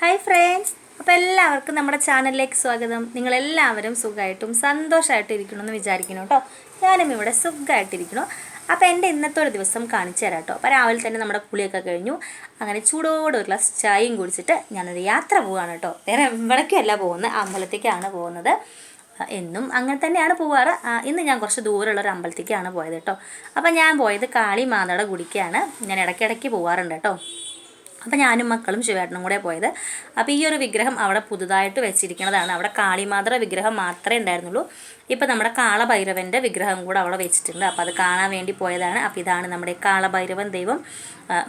Hi friends അപ്പോൾ എല്ലാവർക്കും നമ്മുടെ ചാനലിലേക്ക് സ്വാഗതം. നിങ്ങളെല്ലാവരും സുഖമായിട്ടും സന്തോഷമായിട്ടും ഇരിക്കണമെന്ന് വിചാരിക്കുന്നു കേട്ടോ. ഞാനും ഇവിടെ സുഖമായിട്ടിരിക്കണു അപ്പോൾ എന്റെ ഇന്നത്തെ ഒരു ദിവസം കാണിച്ചു തരാം കേട്ടോ. അപ്പോൾ രാവിലെ തന്നെ നമ്മുടെ കുളിയൊക്കെ കഴിഞ്ഞു. അങ്ങനെ ചൂടോടെ ഒരു ഗ്ലാസ് ചായയും കുടിച്ചിട്ട് ഞാനൊരു യാത്ര പോവുകയാണ് കേട്ടോ. വേറെ ഇവിടേക്കല്ല പോകുന്നത്. അമ്പലത്തേക്കാണ് പോകുന്നത്. എന്നും അങ്ങനെ തന്നെയാണ് പോവാറ്. ഇന്ന് ഞാൻ കുറച്ച് ദൂരമുള്ള ഒരു അമ്പലത്തേക്കാണ് പോയത് കേട്ടോ. അപ്പോൾ ഞാൻ പോയത് കാളി മാതയുടെ ഞാൻ ഇടയ്ക്കിടയ്ക്ക് പോവാറുണ്ട് കേട്ടോ. അപ്പോൾ ഞാനും മക്കളും ശിവേട്ടനും കൂടെ പോയത്. അപ്പോൾ ഈ ഒരു വിഗ്രഹം അവിടെ പുതുതായിട്ട് വെച്ചിരിക്കുന്നതാണ് അവിടെ കാളിമാതറ വിഗ്രഹം മാത്രമേ ഉണ്ടായിരുന്നുള്ളൂ. ഇപ്പോൾ നമ്മുടെ കാളഭൈരവന്റെ വിഗ്രഹം കൂടെ അവിടെ വെച്ചിട്ടുണ്ട്. അപ്പോൾ അത് കാണാൻ വേണ്ടി പോയതാണ്. അപ്പോൾ ഇതാണ് നമ്മുടെ കാളഭൈരവൻ ദൈവം.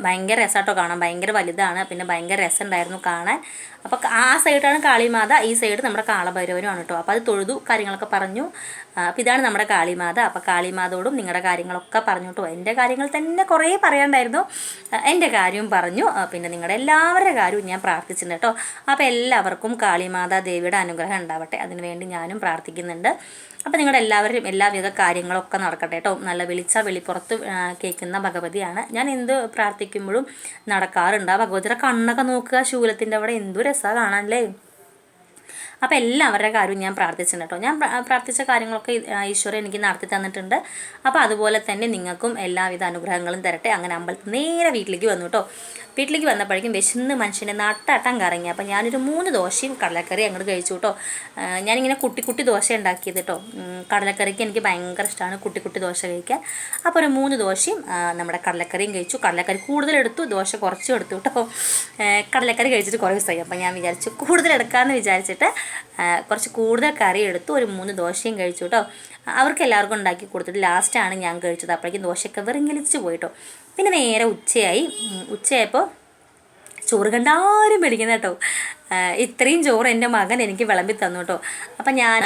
ഭയങ്കര രസമാട്ടോ കാണാൻ. ഭയങ്കര വലുതാണ്. പിന്നെ ഭയങ്കര രസമുണ്ടായിരുന്നു കാണാൻ. അപ്പോൾ ആ സൈഡാണ് കാളിമാത. ഈ സൈഡ് നമ്മുടെ കാളഭൈരവനുമാണ് കേട്ടോ അപ്പോൾ അത് തൊഴുതു കാര്യങ്ങളൊക്കെ പറഞ്ഞു. അപ്പോൾ ഇതാണ് നമ്മുടെ കാളിമാത. അപ്പോൾ കാളിമാതോടും നിങ്ങളുടെ കാര്യങ്ങളൊക്കെ പറഞ്ഞു കേട്ടോ എന്റെ കാര്യങ്ങൾ തന്നെ കുറേ പറയാണ്ടായിരുന്നു എന്റെ കാര്യവും പറഞ്ഞു. പിന്നെ നിങ്ങളുടെ എല്ലാവരുടെ കാര്യവും ഞാൻ പ്രാർത്ഥിച്ചിട്ടുണ്ട് കേട്ടോ അപ്പോൾ എല്ലാവർക്കും കാളിമാതാ ദേവിയുടെ അനുഗ്രഹം ഉണ്ടാവട്ടെ. അതിനുവേണ്ടി ഞാനും പ്രാർത്ഥിക്കുന്നുണ്ട്. അപ്പോൾ നിങ്ങളുടെ എല്ലാവരും എല്ലാവിധ കാര്യങ്ങളൊക്കെ നടക്കട്ടെ കേട്ടോ. നല്ല വിളിച്ച വെളിപ്പുറത്ത് കേൾക്കുന്ന ഭഗവതിയാണ്. ഞാൻ എന്ത് പ്രാർത്ഥിക്കുമ്പോഴും നടക്കാറുണ്ട്. ആ ഭഗവതിയുടെ കണ്ണൊക്കെ നോക്കുക ശൂലത്തിന്റെ അവിടെ എന്തു രസമാണ് കാണാനല്ലേ അപ്പോൾ എല്ലാവരുടെ കാര്യവും ഞാൻ പ്രാർത്ഥിച്ചിട്ടുണ്ട് കേട്ടോ. ഞാൻ പ്രാർത്ഥിച്ച കാര്യങ്ങളൊക്കെ ഈശ്വരൻ എനിക്ക് നടത്തി തന്നിട്ടുണ്ട്. അപ്പോൾ അതുപോലെ തന്നെ നിങ്ങൾക്കും എല്ലാവിധ അനുഗ്രഹങ്ങളും തരട്ടെ. അങ്ങനെ അമ്പലത്തിൽ നേരെ വീട്ടിലേക്ക് വന്നു കേട്ടോ. വീട്ടിലേക്ക് വന്നപ്പോഴേക്കും വിശന്ന് മനുഷ്യന്റെ നട്ടാട്ടം കറങ്ങി. അപ്പോൾ ഞാനൊരു മൂന്ന് ദോശയും കടലക്കറി അങ്ങോട്ട് കഴിച്ചു കേട്ടോ. ഞാനിങ്ങനെ കുട്ടി കുട്ടി ദോശ ഉണ്ടാക്കിയത് കേട്ടോ. കടലക്കറിക്ക് എനിക്ക് ഭയങ്കര ഇഷ്ടമാണ് കുട്ടി കുട്ടി ദോശ കഴിക്കാൻ. അപ്പോൾ ഒരു മൂന്ന് ദോശയും നമ്മുടെ കടലക്കറിയും കഴിച്ചു. കടലക്കറി കൂടുതലെടുത്തു ദോശ കുറച്ചും എടുത്തു കേട്ടോ. കടലക്കറി കഴിച്ചിട്ട് കുറേ ദിവസമായി. അപ്പോൾ ഞാൻ വിചാരിച്ചു കൂടുതലെടുക്കാമെന്ന് വിചാരിച്ചിട്ട് കുറച്ച് കൂടുതൽ കറി എടുത്തു ഒരു മൂന്ന് ദോശയും കഴിച്ചു കേട്ടോ അവർക്ക് എല്ലാവർക്കും ഉണ്ടാക്കി കൊടുത്തിട്ട് ലാസ്റ്റാണ് ഞാൻ കഴിച്ചത്. അപ്പോഴേക്കും ദോശയൊക്കെ വെറുങ്ങലിച്ച് പോയിട്ടോ. പിന്നെ നേരെ ഉച്ചയായി. ഉച്ചയായപ്പോൾ ചോറ് കണ്ടാരും പിടിക്കുന്ന കേട്ടോ. ഇത്രയും ചോറ് എന്റെ മകൻ എനിക്ക് വിളമ്പി തന്നു കേട്ടോ അപ്പം ഞാൻ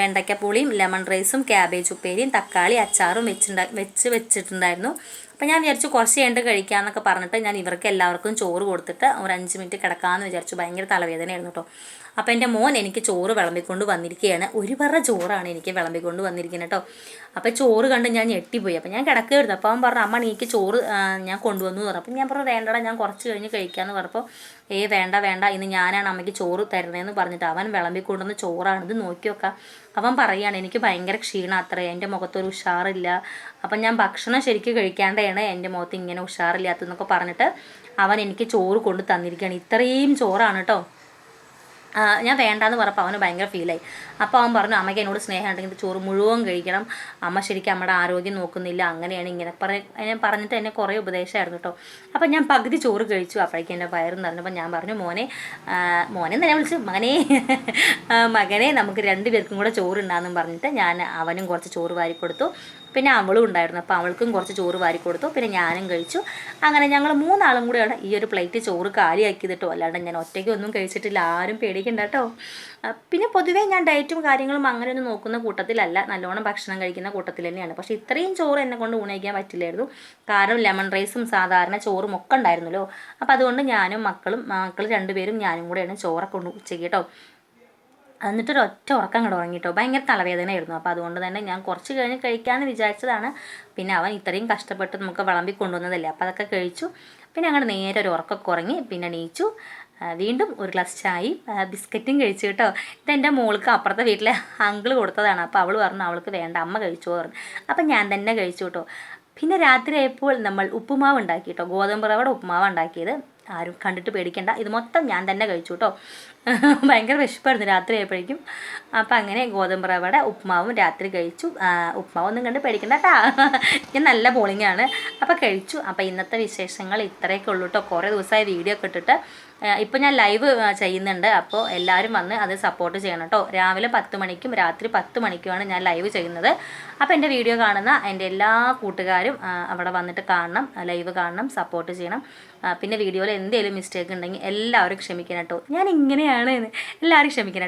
വെണ്ടയ്ക്കപ്പുളിയും ലെമൺ റൈസും ക്യാബേജ് ഉപ്പേരിയും തക്കാളി അച്ചാറും വെച്ചിട്ടുണ്ടാ വെച്ച് വെച്ചിട്ടുണ്ടായിരുന്നു. അപ്പം ഞാൻ വിചാരിച്ചു കുറച്ച് കഴിഞ്ഞിട്ട് കഴിക്കാമെന്നൊക്കെ പറഞ്ഞിട്ട് ഞാൻ ഇവർക്ക് എല്ലാവർക്കും ചോറ് കൊടുത്തിട്ട് ഒരു അഞ്ച് മിനിറ്റ് കിടക്കാമെന്ന് വിചാരിച്ചു. ഭയങ്കര തലവേദനയായിരുന്നു കേട്ടോ അപ്പോൾ എന്റെ മോൻ എനിക്ക് ചോറ് വിളമ്പിക്കൊണ്ട് വന്നിരിക്കുകയാണ് ഒരു പറ ചോറാണ് എനിക്ക് വിളമ്പിക്കൊണ്ട് വന്നിരിക്കുന്നത് കേട്ടോ അപ്പോൾ ചോറ് കണ്ട് ഞാൻ ഞെട്ടിപ്പോയി. അപ്പോൾ ഞാൻ കിടക്കുകയായിരുന്നു. അപ്പോൾ അവൻ പറഞ്ഞു അമ്മ എനിക്ക് ചോറ് ഞാൻ കൊണ്ടുവന്നു എന്ന് പറഞ്ഞു. അപ്പം ഞാൻ പറഞ്ഞു വേണ്ടടാ ഞാൻ കുറച്ച് കഴിഞ്ഞ് കഴിക്കാമെന്ന് പറഞ്ഞപ്പോൾ ഏ വേണ്ട വേണ്ട ഇന്ന് ഞാനാണ് അമ്മയ്ക്ക് ചോറ് തരുന്നതെന്ന് പറഞ്ഞിട്ട് അവൻ വിളമ്പി കൊണ്ടുവന്ന ചോറാണ്. ഇത് നോക്കി നോക്കാം അവൻ പറയാണ് എനിക്ക് ഭയങ്കര ക്ഷീണം അത്ര എന്റെ മുഖത്തൊരു ഉഷാറില്ല. അപ്പം ഞാൻ ഭക്ഷണം ശരിക്കും കഴിക്കാണ്ടാണ് എന്റെ മുഖത്ത് ഇങ്ങനെ ഉഷാറില്ലാത്തതെന്നൊക്കെ പറഞ്ഞിട്ട് അവൻ എനിക്ക് ചോറ് കൊണ്ട് തന്നിരിക്കുകയാണ്. ഇത്രയും ചോറാണ് കേട്ടോ. ഞാൻ വേണ്ടാന്ന് പറഞ്ഞപ്പോൾ അവന് ഭയങ്കര ഫീലായി അപ്പോൾ അവൻ പറഞ്ഞു അമ്മയ്ക്ക് എന്നോട് സ്നേഹം ഉണ്ടെങ്കിൽ ചോറ് മുഴുവൻ കഴിക്കണം. അമ്മ ശരിക്കും അമ്മയുടെ ആരോഗ്യം നോക്കുന്നില്ല. അങ്ങനെയാണ് ഇങ്ങനെ പറ ഞാൻ പറഞ്ഞിട്ട് എന്നെ കുറേ ഉപദേശമായിരുന്നു കേട്ടോ അപ്പോൾ ഞാൻ പകുതി ചോറ് കഴിച്ചു. അപ്പോഴേക്കും എന്റെ വയറും നിറഞ്ഞപ്പോൾ ഞാൻ പറഞ്ഞു മോനെ മോനെ തന്നെ വിളിച്ചു മകനെ മകനെ നമുക്ക് രണ്ട് പേർക്കും കൂടെ ചോറ് ഉണ്ടാകുന്നു പറഞ്ഞിട്ട് ഞാൻ അവനും കുറച്ച് ചോറ് വാരി കൊടുത്തു പിന്നെ അവളും ഉണ്ടായിരുന്നു. അപ്പോൾ അവൾക്കും കുറച്ച് ചോറ് വാരി കൊടുത്തു. പിന്നെ ഞാനും കഴിച്ചു. അങ്ങനെ ഞങ്ങൾ മൂന്നാളും കൂടെയാണ് ഈ ഒരു പ്ലേറ്റ് ചോറ് കാലിയാക്കിയതിട്ടോ അല്ലാണ്ട് ഞാൻ ഒറ്റയ്ക്ക് ഒന്നും കഴിച്ചിട്ടില്ല. ആരും പേടിക്കണ്ട കേട്ടോ. പിന്നെ പൊതുവേ ഞാൻ ഡയറ്റും കാര്യങ്ങളും അങ്ങനെ ഒന്നും നോക്കുന്ന കൂട്ടത്തിലല്ല. നല്ലോണം ഭക്ഷണം കഴിക്കുന്ന കൂട്ടത്തിൽ തന്നെയാണ്. പക്ഷേ ഇത്രയും ചോറ് എന്നെ കൊണ്ട് ഊണയിക്കാൻ പറ്റില്ലായിരുന്നു. കാരണം ലെമൺ റൈസും സാധാരണ ചോറും ഒക്കെ ഉണ്ടായിരുന്നല്ലോ. അപ്പോൾ അതുകൊണ്ട് ഞാനും മക്കളും മക്കൾ രണ്ടുപേരും ഞാനും കൂടെയാണ് ചോറൊക്കെ കൊണ്ട് ഉച്ചയ്ക്ക് കേട്ടോ. എന്നിട്ടൊരു ഒറ്റ ഉറക്കം കൂടെ ഉറങ്ങിട്ടോ. ഭയങ്കര തലവേദനയായിരുന്നു. അപ്പോൾ അതുകൊണ്ട് തന്നെ ഞാൻ കുറച്ച് കഴിഞ്ഞ് കഴിക്കാമെന്ന് വിചാരിച്ചതാണ്. പിന്നെ അവൻ ഇത്രയും കഷ്ടപ്പെട്ട് നമുക്ക് വിളമ്പി കൊണ്ടുവന്നതല്ലേ. അപ്പോൾ അതൊക്കെ കഴിച്ചു. പിന്നെ അങ്ങോട്ട് നേരെ ഒരു ഉറക്കമൊക്കെ ഉറങ്ങി പിന്നെ നീച്ചു വീണ്ടും ഒരു ഗ്ലാസ് ചായ ബിസ്ക്കറ്റും കഴിച്ചു കേട്ടോ. ഇതെന്റെ മോൾക്ക് അപ്പുറത്തെ വീട്ടിലെ അങ്കിൾ കൊടുത്തതാണ്. അപ്പോൾ അവൾ പറഞ്ഞു അവൾക്ക് വേണ്ട അമ്മ കഴിച്ചു പറഞ്ഞു. അപ്പം ഞാൻ തന്നെ കഴിച്ചു കേട്ടോ. പിന്നെ രാത്രി ആയപ്പോൾ നമ്മൾ ഉപ്പുമാവ് ഉണ്ടാക്കി കേട്ടോ. ഗോതമ്പ് റവയുടെ ഉപ്പുമാവ് ഉണ്ടാക്കിയത്. ആരും കണ്ടിട്ട് പേടിക്കണ്ട. ഇത് മൊത്തം ഞാൻ തന്നെ കഴിച്ചു കേട്ടോ. ഭയങ്കര വിശപ്പായിരുന്നു രാത്രി ആയപ്പോഴേക്കും. അപ്പം അങ്ങനെ ഗോതമ്പ് റവയുടെ ഉപ്മാവും രാത്രി കഴിച്ചു. ഉപ്മാവൊന്നും കണ്ട് പേടിക്കണ്ട കേട്ടാ ഞാൻ നല്ല പോളിങ്ങാണ് അപ്പോൾ കഴിച്ചു. അപ്പോൾ ഇന്നത്തെ വിശേഷങ്ങൾ ഇത്രയൊക്കെ ഉള്ളൂ കേട്ടോ കുറേ ദിവസമായി വീഡിയോ ഒക്കെ ഇട്ടിട്ട്. ഇപ്പം ഞാൻ ലൈവ് ചെയ്യുന്നുണ്ട്. അപ്പോൾ എല്ലാവരും വന്ന് അത് സപ്പോർട്ട് ചെയ്യണം കേട്ടോ രാവിലെ പത്ത് മണിക്കും രാത്രി പത്ത് മണിക്കുമാണ് ഞാൻ ലൈവ് ചെയ്യുന്നത്. അപ്പോൾ എന്റെ വീഡിയോ കാണുന്ന എന്റെ എല്ലാ കൂട്ടുകാരും അവിടെ വന്നിട്ട് കാണണം. ലൈവ് കാണണം സപ്പോർട്ട് ചെയ്യണം. പിന്നെ വീഡിയോയിൽ എന്തെങ്കിലും മിസ്റ്റേക്ക് ഉണ്ടെങ്കിൽ എല്ലാവരും ക്ഷമിക്കണം കേട്ടോ ഞാൻ ഇങ്ങനെയാണ് എന്ന് എല്ലാവരും ക്ഷമിക്കണം.